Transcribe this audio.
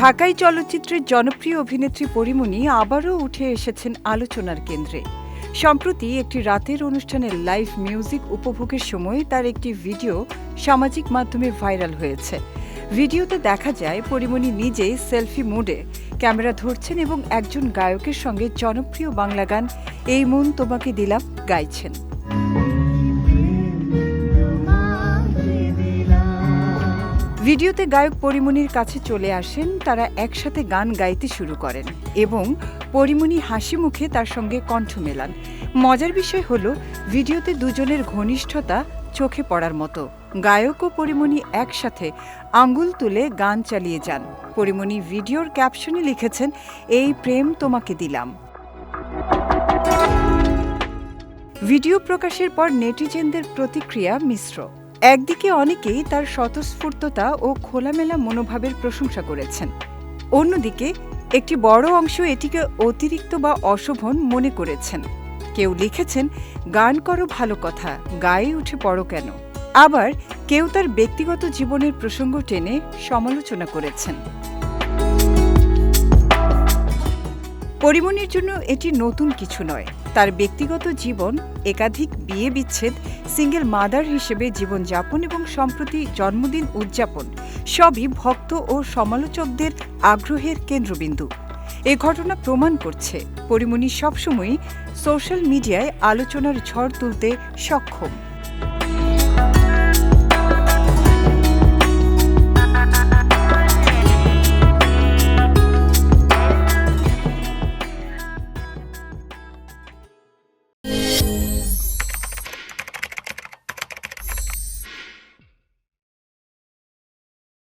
ঢাকাই চলচ্চিত্রের জনপ্রিয় অভিনেত্রী পরিমণি আবারও উঠে এসেছেন আলোচনার কেন্দ্রে। সম্প্রতি একটি রাতের অনুষ্ঠানের লাইভ মিউজিক উপভোগের সময় তার একটি ভিডিও সামাজিক মাধ্যমে ভাইরাল হয়েছে। ভিডিওতে দেখা যায়, পরিমণি নিজেই সেলফি মুডে ক্যামেরা ধরছেন এবং একজন গায়কের সঙ্গে জনপ্রিয় বাংলা গান এই মন তোমাকে দিলাম গাইছেন। ভিডিওতে গায়ক পরিমণির কাছে চলে আসেন, তারা একসাথে গান গাইতে শুরু করেন এবং পরিমণি হাসি মুখে তার সঙ্গে কণ্ঠ মেলান। মজার বিষয় হলো, ভিডিওতে দুজনের ঘনিষ্ঠতা চোখে পড়ার মতো। গায়ক ও পরিমণি একসাথে আঙ্গুল তুলে গান চালিয়ে যান। পরিমণি ভিডিওর ক্যাপশনে লিখেছেন, এই প্রেম তোমাকে দিলাম। ভিডিও প্রকাশের পর নেটিজেনদের প্রতিক্রিয়া মিশ্র। একদিকে অনেকেই তার স্বতঃস্ফূর্ততা ও খোলামেলা মনোভাবের প্রশংসা করেছেন। অন্যদিকে, একটি বড় অংশ এটিকে অতিরিক্ত বা অশোভন মনে করেছেন। কেউ লিখেছেন, গান করো ভালো কথা, গায়ে উঠে পড়ো কেন? আবার, কেউ তার ব্যক্তিগত জীবনের প্রসঙ্গ টেনে সমালোচনা করেছেন। পরিমণির জন্য এটি নতুন কিছু নয়। তার ব্যক্তিগত জীবন, একাধিক বিয়ে বিচ্ছেদ সিঙ্গেল মাদার হিসেবে জীবনযাপন এবং সম্প্রতি জন্মদিন উদযাপন, সবই ভক্ত ও সমালোচকদের আগ্রহের কেন্দ্রবিন্দু। এ ঘটনা প্রমাণ করছে, পরিমণি সবসময়ই সোশ্যাল মিডিয়ায় আলোচনার ঝড় তুলতে সক্ষম।